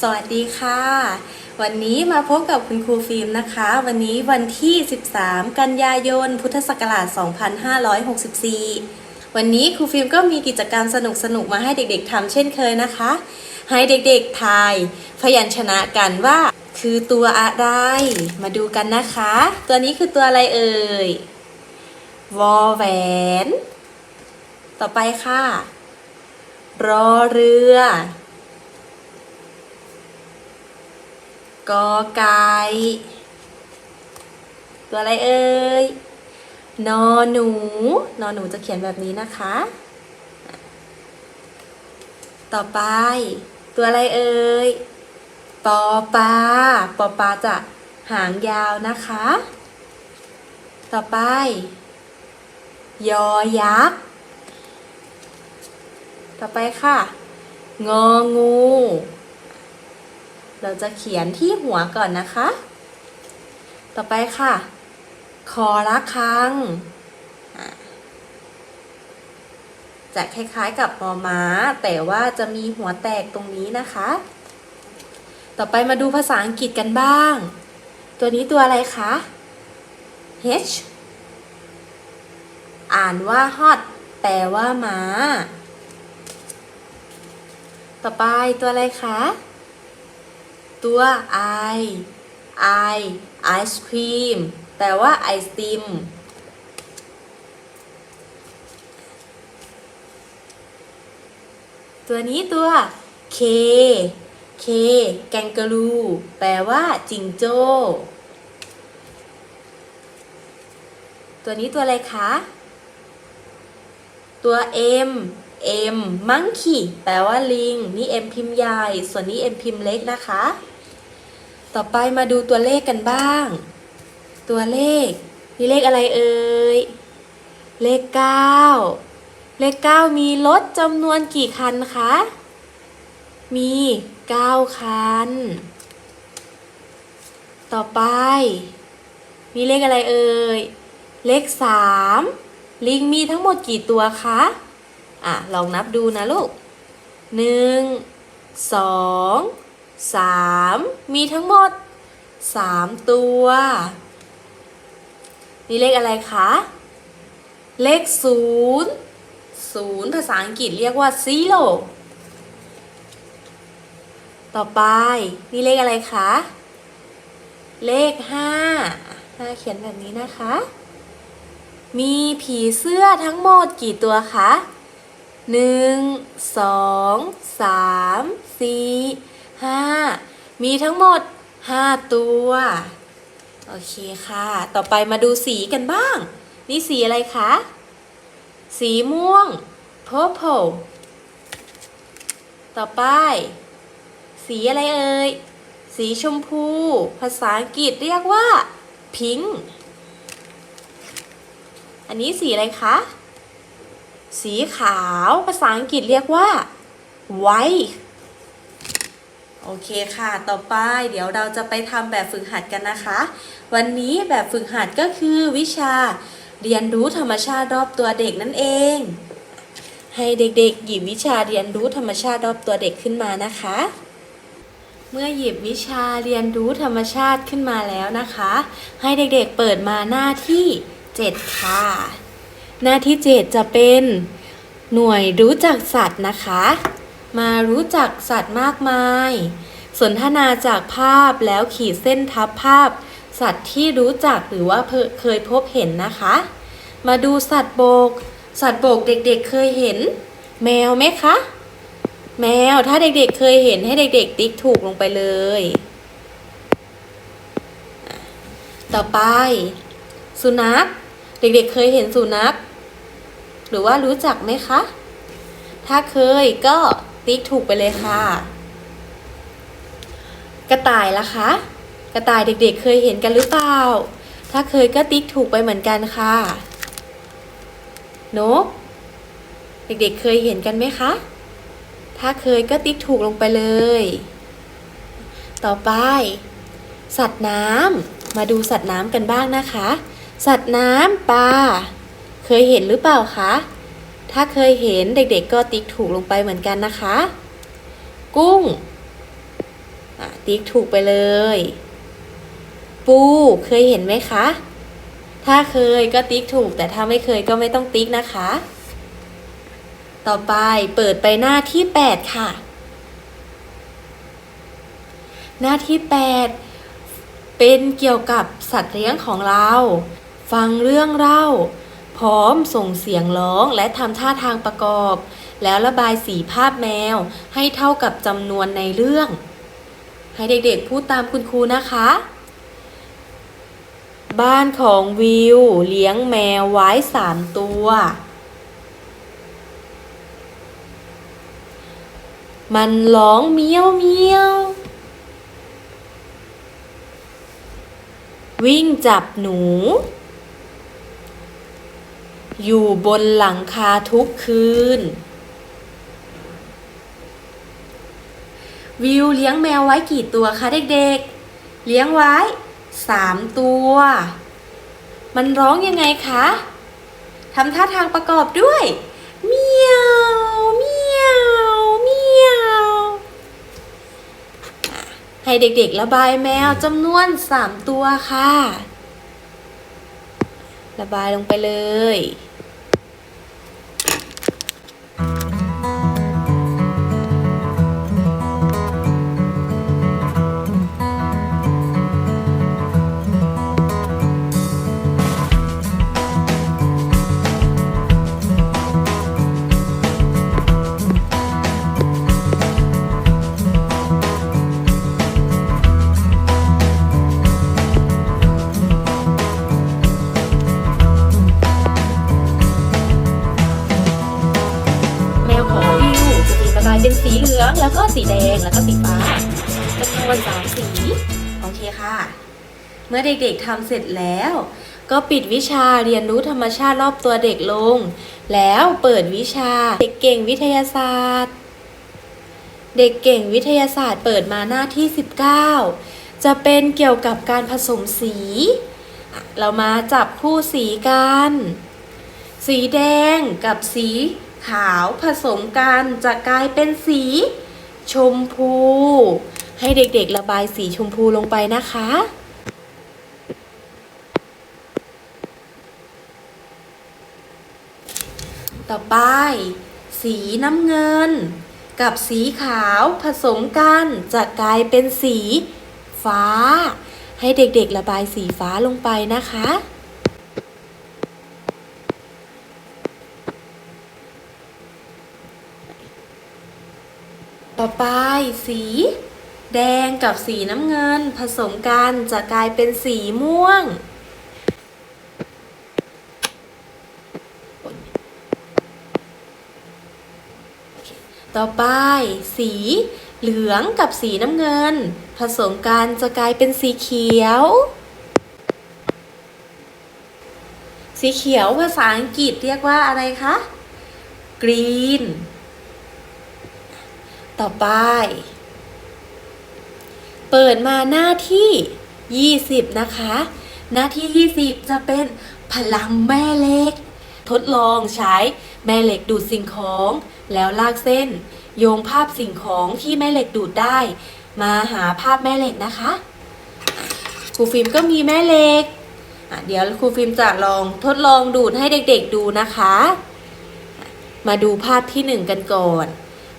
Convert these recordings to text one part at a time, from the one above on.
สวัสดีค่ะ วันนี้มาพบกับคุณครูฟิล์มนะคะ วันนี้วันที่ 13 กันยายน พุทธศักราช 2564 วันนี้ครูฟิล์มก็มีกิจกรรมสนุกๆมาให้เด็กๆทำเช่นเคยนะคะ ให้เด็กๆทาย พยัญชนะกันว่า คือตัวอะไร มาดูกันนะคะ ตัวนี้คือตัวอะไรเอ่ยวอแหวน ต่อไปค่ะ รอเรือ กอไก่ตัวอะไรเอ่ยนอหนู นอหนูจะเขียนแบบนี้นะคะ ต่อไป ตัวอะไรเอ่ยปอปลาปอปลาจะหางยาวนะคะ ต่อไป ยอยักษ์ ต่อไปค่ะ งองู เราจะเขียนที่หัวก่อนนะคะ ต่อไปค่ะ คอระคัง จะคล้ายๆกับมอม้า แต่ว่าจะมีหัวแตกตรงนี้นะคะ ต่อไปมาดูภาษาอังกฤษกันบ้าง ตัวนี้ตัวอะไรคะ H อ่านว่า hot แปลว่าม้า ต่อไปตัวอะไรคะ ตัว I I ไอศครีมแปลว่าไอศติม ตัวนี้ตัว K K แกงกะรูแปลว่าจิงโจ้ ตัวนี้ตัวอะไรคะ ตัว M M monkey แปลว่าลิง นี่ M พิมพ์ใหญ่ ส่วนนี้ M พิมพ์เล็กนะคะ ต่อไปมาดูตัวเลขกันบ้าง ตัวเลขมีเลขอะไรเอ่ย เลข 9 เลข 9 มีรถจำนวนกี่คันคะ มี 9 คัน ต่อไป มีเลขอะไรเอ่ย เลข 3 ลิงมีทั้งหมดกี่ตัวคะ อะ ลองนับดูนะลูกหนึ่ งสามมีทั้งหมดสามตัว นี่เลขอะไรคะ เลขศูนย์ศูนย์ภาษาอังกฤษเรียกว่า zero ต่อไปนี่เลขอะไรคะ เลขห้าห้าเขียนแบบนี้นะคะ มีผีเสื้อทั้งหมดกี่ตัวคะหนึ่งส องสามสี่ห้ามีทั้งหมดห้าตัว โอเคค่ะ ต่อไปมาดูสีกันบ้าง นี่สีอะไรคะ สีม่วง purple ต่อไป สีอะไรเอ่ย สีชมพู ภาษาอังกฤษเรียกว่า pink อันนี้สีอะไรคะ สีขาว ภาษาอังกฤษเรียกว่า white โอเคค่ะ ต่อไปเดี๋ยวเราจะไปทำแบบฝึกหัดกันนะคะ วันนี้แบบฝึกหัดก็คือวิชาเรียนรู้ธรรมชาติรอบตัวเด็กนั่นเอง ให้เด็กๆ หยิบวิชาเรียนรู้ธรรมชาติรอบตัวเด็กขึ้นมานะคะ เมื่อหยิบวิชาเรียนรู้ธรรมชาติขึ้นมาแล้วนะคะ ให้เด็กๆเปิดมาหน้าที่ 7 ค่ะ หน้าที่ 7 จะเป็นหน่วยรู้จักสัตว์นะคะ มารู้จักสัตว์มากมาย สนทนาจากภาพแล้วขีดเส้นทับภาพ สัตว์ที่รู้จักหรือว่าเคยพบเห็นนะคะ มาดูสัตว์โบก สัตว์โบกเด็กๆเคยเห็น แมวไหมคะ แมวถ้าเด็กๆเคยเห็นให้เด็กๆ ติ๊กถูกลงไปเลย ต่อไป สุนัขเด็กๆเคยเห็นสุนัขหรือว่ารู้จักไหมคะ ถ้าเคยก็ ติ๊กถูกไปเลยค่ะ กระต่ายล่ะคะ กระต่ายเด็กๆ เคยเห็นกันหรือเปล่า ถ้าเคยก็ติ๊กถูกไปเหมือนกันค่ะ นก เด็กๆ เคยเห็นกันไหมคะ ถ้าเคยก็ติ๊กถูกลงไปเลย ต่อไป สัตว์น้ำมาดูสัตว์น้ำกันบ้างนะคะ สัตว์น้ำปลา เคยเห็นหรือเปล่าคะ ถ้าเคยเห็นเด็กๆก็ติ๊กถูกลงไปเหมือนกันนะคะ กุ้งติ๊กถูกไปเลย ปูเคยเห็นไหมคะ ถ้าเคยก็ติ๊กถูก แต่ถ้าไม่เคยก็ไม่ต้องติ๊กนะคะ ต่อไปเปิดไปหน้าที่ 8 ค่ะ หน้าที่ 8 เป็นเกี่ยวกับสัตว์เลี้ยงของเรา ฟังเรื่องเล่า พร้อมส่งเสียงร้องและทำท่าทางประกอบ แล้วระบายสีภาพแมวให้เท่ากับจำนวนในเรื่อง ให้เด็กๆพูดตามคุณครูนะคะ บ้านของวิวเลี้ยงแมวไว้สามตัว มันร้องเมียวเมียววิ่งจับหนู อยู่บนหลังคาทุกคืน วิวเลี้ยงแมวไว้กี่ตัวคะเด็กๆ เลี้ยงไว้สามตัว มันร้องยังไงคะทำท่าทางประกอบด้วยเมียวเมียวเมียวให้เด็กๆ ระบายแมวจำนวนสามตัวค่ะ ระบายลงไปเลย ลืองแล้วก็สีแดงแล้วก็สีฟ้าจำนวนสามสีโอเคค่ะ เมื่อเด็กๆทำเสร็จแล้ว ก็ปิดวิชาเรียนรู้ธรรมชาติรอบตัวเด็กลง แล้วเปิดวิชาเด็กเก่งวิทยาศาสตร์ เด็กเก่งวิทยาศาสตร์เปิดมาหน้าที่ 19 จะเป็นเกี่ยวกับการผสมสี เรามาจับคู่สีกัน สีแดงกับสี ขาวผสมกันจะกลายเป็นสี ชมพู ให้เด็กๆระบายสีชมพูลงไปนะคะต่อไป สีน้ำเงิน กับสีขาวผสมกันจะกลายเป็นสี ฟ้า ให้เด็กๆระบายสีฟ้าลงไปนะคะ ต่อไปสี แดงกับสีน้ำเงิน ผสมกันจะกลายเป็นสีม่วง ต่อไป สีเหลืองกับสีน้ำเงิน ผสมกันจะกลายเป็นสีเขียว สีเขียวภาษาอังกฤษเรียกว่าอะไรคะ green ต่อไป เปิดมาหน้าที่ 20 นะคะ หน้าที่ 20 จะเป็นพลังแม่เหล็ก ทดลองใช้แม่เหล็กดูดสิ่งของ แล้วลากเส้น โยงภาพสิ่งของที่แม่เหล็กดูดได้ มาหาภาพแม่เหล็กนะคะครูฟิล์มก็มีแม่เหล็กเดี๋ยวครูฟิล์มจะลองทดลองดูดให้เด็กๆดูนะคะ มาดูภาพที่หนึ่งกันก่อน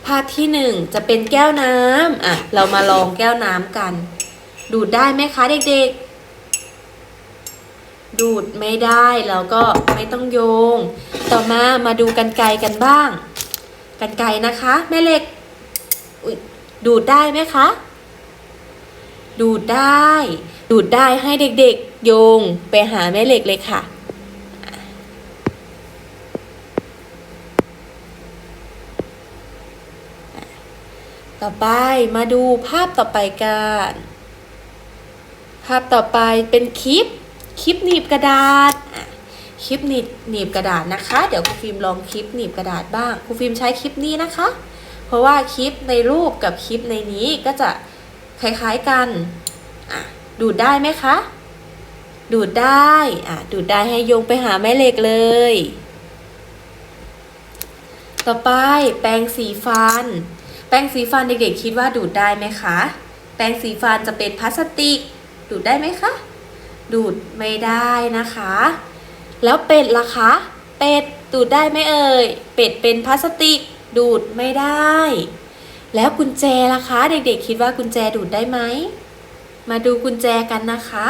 ภาพที่หนึ่งจะเป็นแก้วน้ำอะ เรามาลองแก้วน้ำกัน ดูดได้ไหมคะเด็กๆ ดูดไม่ได้เราก็ไม่ต้องโยง ต่อมามาดูกันไกรกันบ้าง กันไกรนะคะแม่เหล็กดูดได้ไหมคะ ดูดได้ ดูดได้ให้เด็กๆ โยงไปหาแม่เหล็กเลยค่ะ ต่อไปมาดูภาพต่อไปกัน ภาพต่อไปเป็นคลิป คลิปหนีบกระดาษ คลิปหนีบหนีบกระดาษนะคะ เดี๋ยวครูฟิล์มลองคลิปหนีบกระดาษบ้าง ครูฟิล์มใช้คลิปนี้นะคะ เพราะว่าคลิปในรูปกับคลิปในนี้ก็จะคล้ายๆกัน อะ ดูดได้ไหมคะ ดูดได้ อะ ดูดได้ให้โยงไปหาแม่เหล็กเลย ต่อไปแปรงสีฟัน แปรงสีฟันเด็กๆ คิดว่าดูดได้ไหมคะ แปรงสีฟันจะเป็นพลาสติก ดูดได้ไหมคะ ดูดไม่ได้นะคะ แล้วเป็ดล่ะคะ เป็ดดูดได้ไหมเอ่ย เป็ดเป็นพลาสติก ดูดไม่ได้ แล้วกุญแจล่ะคะ เด็กๆ คิดว่ากุญแจดูดได้ไหม มาดูกุญแจกันนะคะ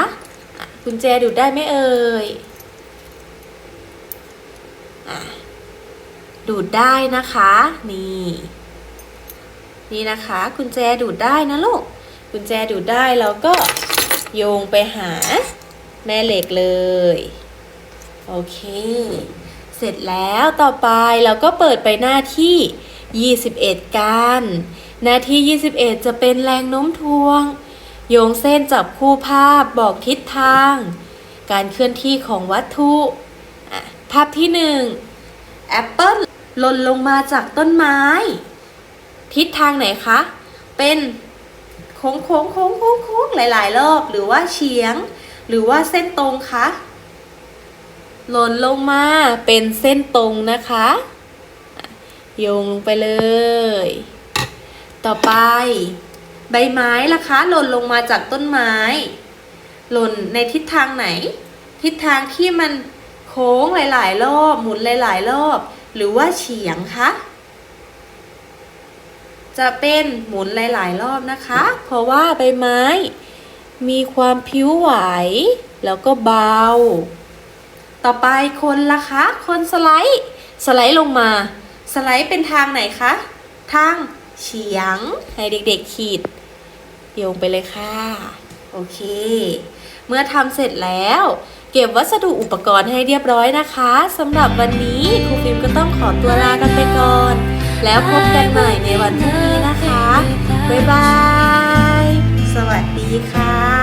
กุญแจดูดได้ไหมเอ่ยอดูดได้นะคะ นี่ นี่นะคะกุญแจดูดได้นะลูกกุญแจดูดได้แล้วก็โยงไปหาแม่เหล็กเลย โอเค เสร็จแล้วต่อไปเราก็เปิดไปหน้าที่ 21 กัน หน้าที่ 21 จะเป็นแรงโน้มถ่วง โยงเส้นจับคู่ภาพบอกทิศทาง การเคลื่อนที่ของวัตถุภาพที่ 1 แอปเปิลหล่นลงมาจากต้นไม้ ทิศทางไหนคะ เป็นโค้งโค้งโค้งโค้งโค้งหลาย ๆ รอบ หรือว่าเฉียง หรือว่าเส้นตรงคะหล่นลงมาเป็นเส้นตรงนะคะ โยงลงไปเลย ต่อไป ใบไม้ล่ะคะ หล่นลงมาจากต้นไม้ หล่นในทิศทางไหน ทิศทางที่มันโค้งหลาย ๆ รอบ หมุนหลาย ๆ รอบ หรือว่าเฉียงคะ จะเป็นหมุนหลาย ๆ รอบนะคะ เพราะว่าใบไม้ มีความผิวไหว แล้วก็เบา ต่อไปคนละคะ คนสไลด์ สไลด์ลงมา สไลด์เป็นทางไหนคะ ทางเฉียง ให้เด็ก ๆ ขีดโยงไปเลยค่ะ โอเค เมื่อทำเสร็จแล้วเก็บวัสดุอุปกรณ์ให้เรียบร้อยนะคะสำหรับวันนี้ครูฟิล์มก็ต้องขอตัวลากันไปก่อน แล้วพบกันใหม่ในวันพรุ่งนี้นะคะ บ๊ายบาย สวัสดีค่ะ